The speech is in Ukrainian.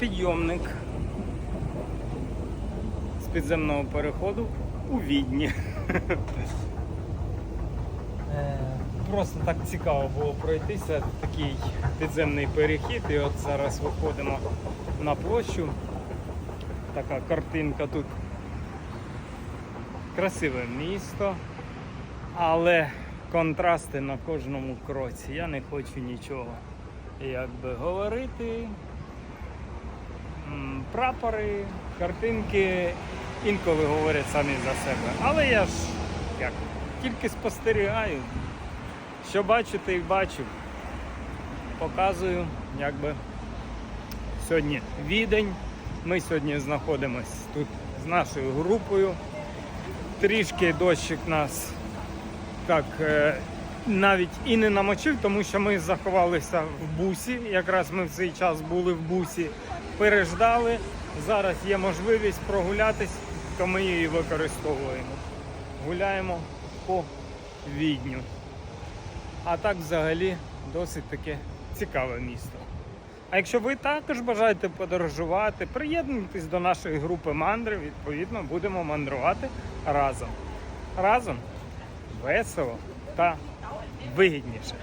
підйомник з підземного переходу у Відні. Е, Просто так цікаво було пройтися, такий підземний перехід. І от зараз виходимо на площу. Така картинка тут. Красиве місто, але контрасти на кожному кроці. Я не хочу нічого як говорити. Прапори, картинки інколи говорять самі за себе. Але я ж як, тільки спостерігаю. Що бачу, те й бачу. Показую, якби сьогодні відень. Ми сьогодні знаходимося тут з нашою групою. Трішки дощик нас так е, навіть і не намочив, тому що ми заховалися в бусі. Якраз ми в цей час були в бусі, переждали. Зараз є можливість прогулятись, то ми її використовуємо. Гуляємо по відню. А так взагалі досить таке цікаве місто. А якщо ви також бажаєте подорожувати, приєднуйтесь до нашої групи мандри, відповідно, будемо мандрувати разом. Разом весело та вигідніше.